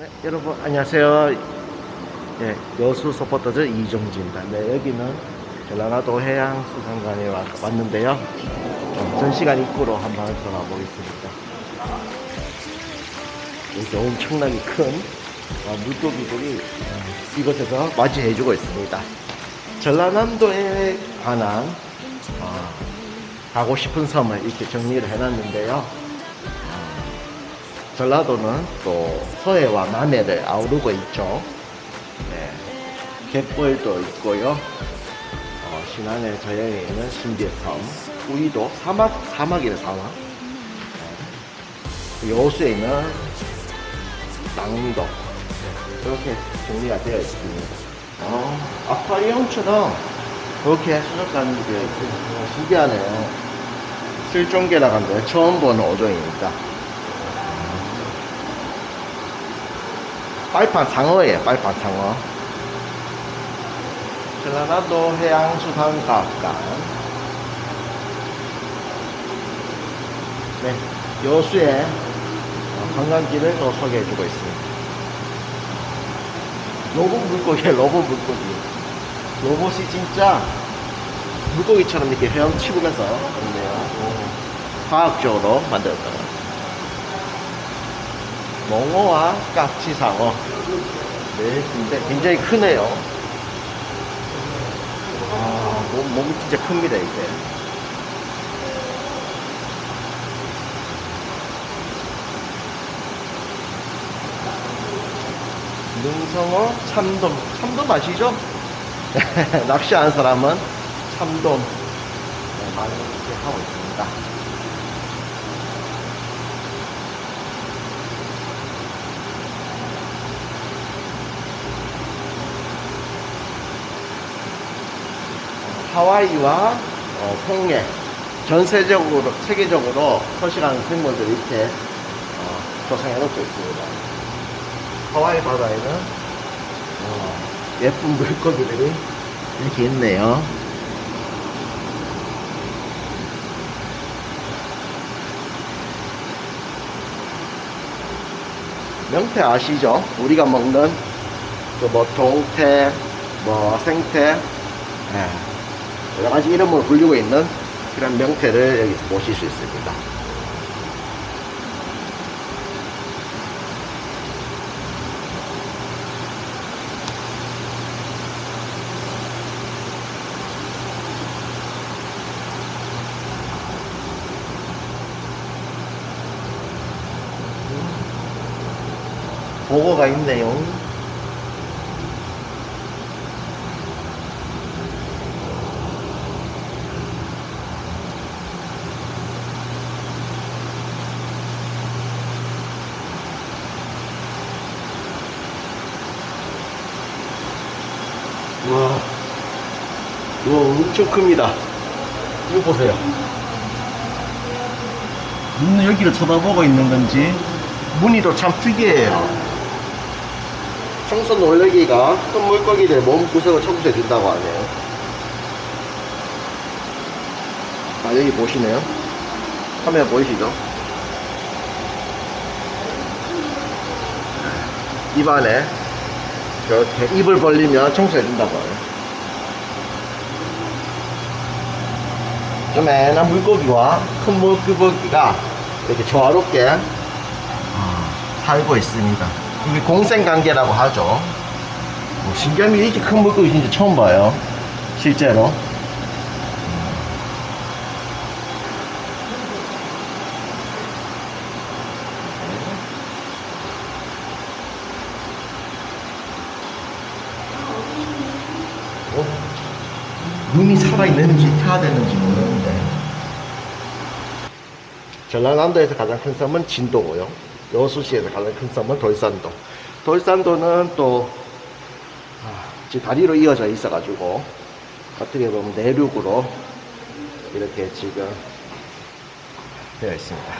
네, 여러분 안녕하세요. 예, 여수 서포터즈 이종진입니다. 네, 여기는 전라나도 해양수산관에 왔, 왔는데요. 어, 전시관 입구로 한번 들어가 보겠습니다. 여기 엄청나게 큰 어, 물고기들이 어, 이곳에서 맞이해주고 있습니다. 전라남도에 관한 어, 가고 싶은 섬을 이렇게 정리를 해놨는데요. 전라도는 또 서해와 남해를 아우르고 있죠. 네. 갯벌도 있고요. 어, 신안의 저형에 있는 신비섬, 우이도 사막, 사막이래 사막. 네. 여수에 있는 낭도 네. 이렇게 정리가 되어 있습니다. 어, 아쿠아리움처럼 그렇게 수족관이 되어 있고 신기하네요. 실종계라고 하는데 처음 보는 어종입니다. 빨판 상어예요, 빨판 상어. 전라남도 해양수산과학관. 네, 여수의 어, 관광지를 또 소개해주고 있습니다. 로봇 물고기예요, 로봇 물고기. 로봇이 진짜 물고기처럼 이렇게 헤엄치면서 있네요. 과학적으로 만들었다. 몽어와 깍지상어. 네, 굉장히, 굉장히 크네요. 아, 몸, 몸이 진짜 큽니다, 이게. 능성어 참돔. 참돔 아시죠? 낚시하는 사람은 참돔. 네, 많이 하고 있습니다. 하와이와 어, 홍해 전 세적으로 세계적으로 서식하는 생물들이 이렇게 어, 조성해 놓고 있습니다. 하와이 바다에는 어, 예쁜 물고기들이 이렇게 있네요. 명태 아시죠? 우리가 먹는 그 뭐 동태, 뭐 생태, 예. 여러 가지 이름으로 불리고 있는 그런 명태를 여기서 보실 수 있습니다. 보고가 있네요. 와, 와, 엄청 큽니다. 이거 보세요. 눈은 여기를 쳐다보고 있는 건지, 무늬도 참 특이해요. 청소 놀래기가 큰 물고기들 몸 구석을 청소해 준다고 하네요. 아, 여기 보시네요. 카메라 보이시죠? 입안에 이렇게 입을 벌리면 청소해 준다고 해요. 조그만한 물고기와 큰 물고기가 이렇게 조화롭게 아, 살고 있습니다. 이게 공생관계라고 하죠. 뭐 신기한 게 이렇게 큰 물고기 진짜 처음 봐요. 실제로. 어? 눈이 살아있는지 태화됐는지 모르는데 전라남도에서 가장 큰 섬은 진도고요. 여수시에서 가장 큰 섬은 돌산도. 돌산도는 또 아, 다리로 이어져 있어 가지고 어떻게 보면 내륙으로 이렇게 지금 되어 있습니다.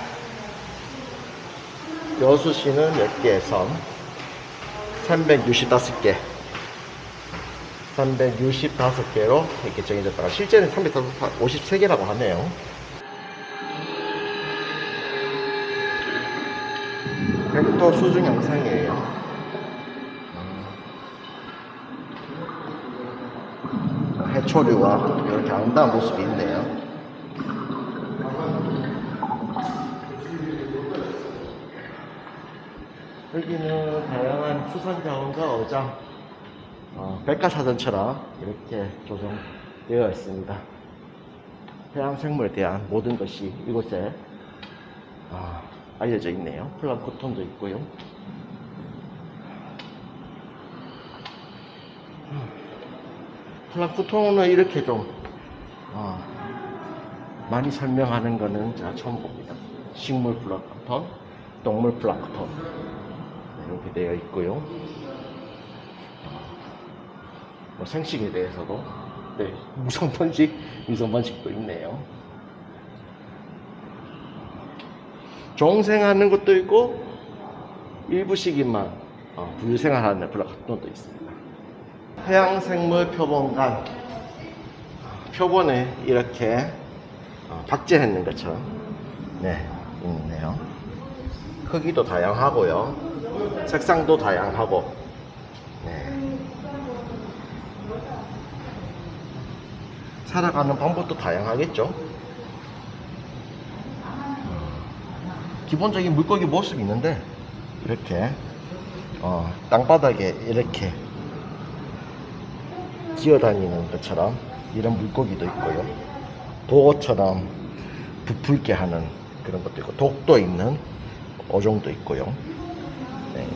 여수시는 몇 개의 섬 365개. 365개로 이렇게 정해졌다가 실제는 353개라고 하네요. 수중 영상이에요. 해초류와 이렇게 아름다운 모습이 있네요. 여기는 다양한 수산 자원과 어장, 어, 백과사전처럼 이렇게 조성되어 있습니다. 해양생물에 대한 모든 것이 이곳에 어, 알려져 있네요. 플랑크톤도 있고요. 플랑크톤은 이렇게 좀 어, 많이 설명하는 거는 제가 처음 봅니다. 식물 플랑크톤, 동물 플랑크톤 네, 이렇게 되어 있고요. 어, 뭐 생식에 대해서도 네, 무성 번식, 미성 번식도 있네요. 종생하는 것도 있고 일부 시기만 어, 부유생활하는 플랑크톤도 있습니다. 해양생물 표본관 표본을 이렇게 어, 박제했는 것처럼 네 있네요. 크기도 다양하고요. 색상도 다양하고 네. 살아가는 방법도 다양하겠죠. 기본적인 물고기 모습이 있는데 이렇게 어, 땅바닥에 이렇게 기어다니는 것처럼 이런 물고기도 있고요. 도어처럼 부풀게 하는 그런 것도 있고 독도 있는 어종도 있고요. 네.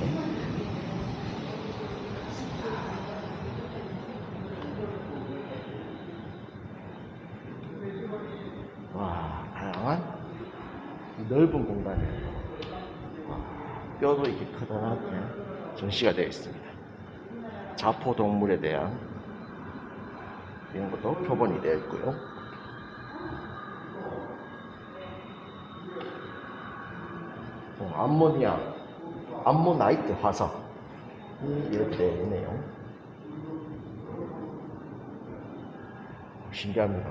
와, 다양한 이 넓은 공간에 와, 뼈도 이렇게 커다랗게 전시가 되어 있습니다. 자포 동물에 대한 이런 것도 표본이 되어 있고요. 어, 암모니아, 암모나이트 화석 이렇게 되어 있네요. 신기합니다.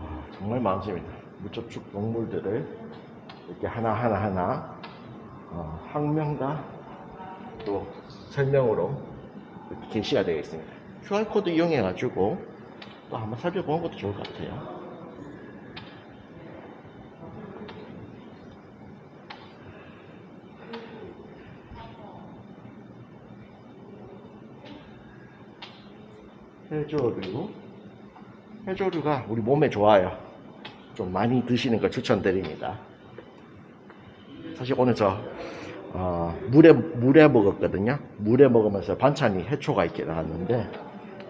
아, 정말 많습니다. 무척축 동물들을 이렇게 하나하나 하나 어, 학명과 또 설명으로 이렇게 게시가 되어 있습니다. QR코드 이용해가지고 또 한번 살펴보는 것도 좋을 것 같아요. 해조류. 해조류가 우리 몸에 좋아요. 좀 많이 드시는 걸 추천드립니다. 사실 오늘 저 어, 물에 물에 먹었거든요. 물에 먹으면서 반찬이 해초가 이렇게 나왔는데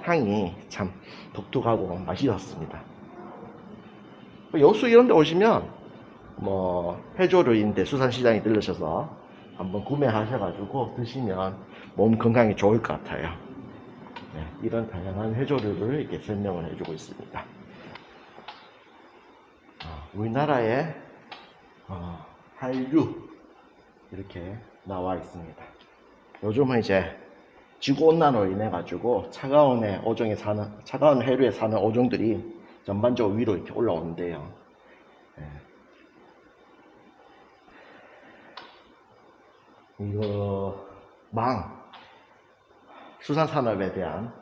향이 참 독특하고 맛있었습니다. 여수 이런 데 오시면 뭐 해조류인데 수산시장에 들르셔서 한번 구매하셔가지고 드시면 몸 건강에 좋을 것 같아요. 네, 이런 다양한 해조류를 이렇게 설명을 해주고 있습니다. 어, 우리나라의 어, 한류 이렇게 나와 있습니다. 요즘은 이제 지구 온난화로 인해 가지고 차가운 해 오종에 사는 차가운 해류에 사는 어종들이 전반적으로 위로 이렇게 올라오는데요. 예. 이거 망 수산 산업에 대한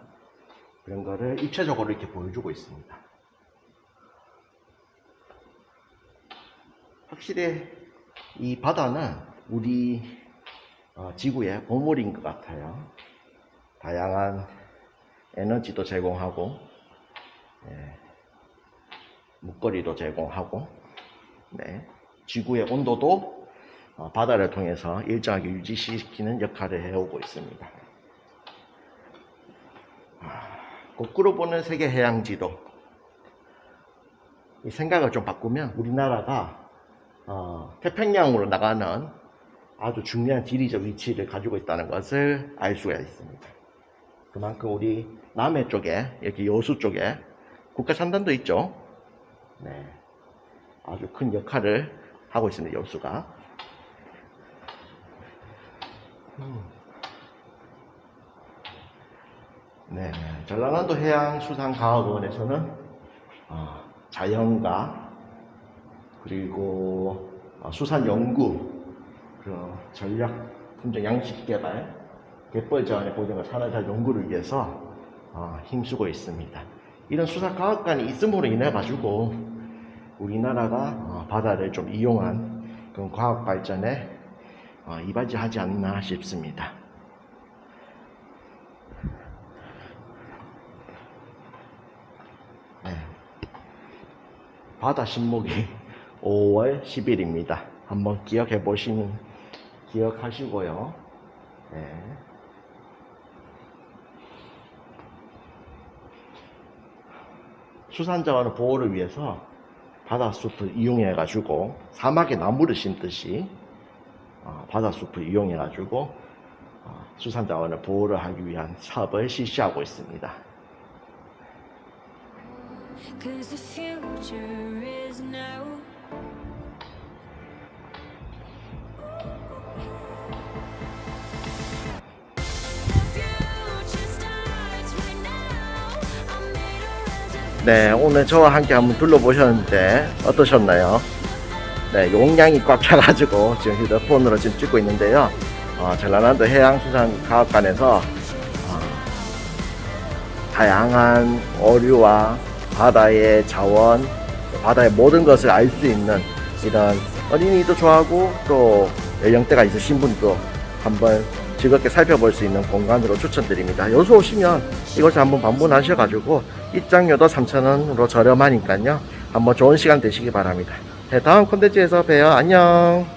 그런 거를 입체적으로 이렇게 보여주고 있습니다. 확실히 이 바다는 우리 어, 지구의 보물인 것 같아요. 다양한 에너지도 제공하고, 예, 먹거리도 제공하고, 네, 지구의 온도도 어, 바다를 통해서 일정하게 유지시키는 역할을 해오고 있습니다. 아, 거꾸로 보는 세계 해양 지도. 이 생각을 좀 바꾸면 우리나라가 어, 태평양으로 나가는 아주 중요한 지리적 위치를 가지고 있다는 것을 알 수가 있습니다. 그만큼 우리 남해 쪽에, 이렇게 여수 쪽에 국가 산단도 있죠. 네. 아주 큰 역할을 하고 있습니다, 여수가. 음. 네. 전라남도 해양수산과학원에서는 어, 자연과 그리고 어, 수산 연구, 그 전략 품종 양식 개발, 갯벌 자원의 보존과 산화자 연구를 위해서 어, 힘쓰고 있습니다. 이런 수사과학관이 있음으로 인해 가지고 우리나라가 어, 바다를 좀 이용한 그런 과학 발전에 어, 이바지하지 않나 싶습니다. 네. 바다 신목이 5월 10일입니다. 한번 기억해 보시는 기억하시고요. 네. 수산자원 보호를 위해서 바닷숲을 이용해 가지고 사막에 나무를 심듯이 어, 바닷숲을 이용해 가지고 어, 수산자원을 보호를 하기 위한 사업을 실시하고 있습니다. Cause the future is now. 네, 오늘 저와 함께 한번 둘러보셨는데 어떠셨나요? 네, 용량이 꽉 차가지고 지금 휴대폰으로 지금 찍고 있는데요. 어, 전라남도 해양수산과학관에서 어, 다양한 어류와 바다의 자원, 바다의 모든 것을 알 수 있는 이런 어린이도 좋아하고 또 연령대가 있으신 분도 한번 즐겁게 살펴볼 수 있는 공간으로 추천드립니다. 여기서 오시면 이것을 한번 방문하셔가지고 입장료도 3,000원으로 저렴하니까요. 한번 좋은 시간 되시기 바랍니다. 네, 다음 콘텐츠에서 봬요. 안녕.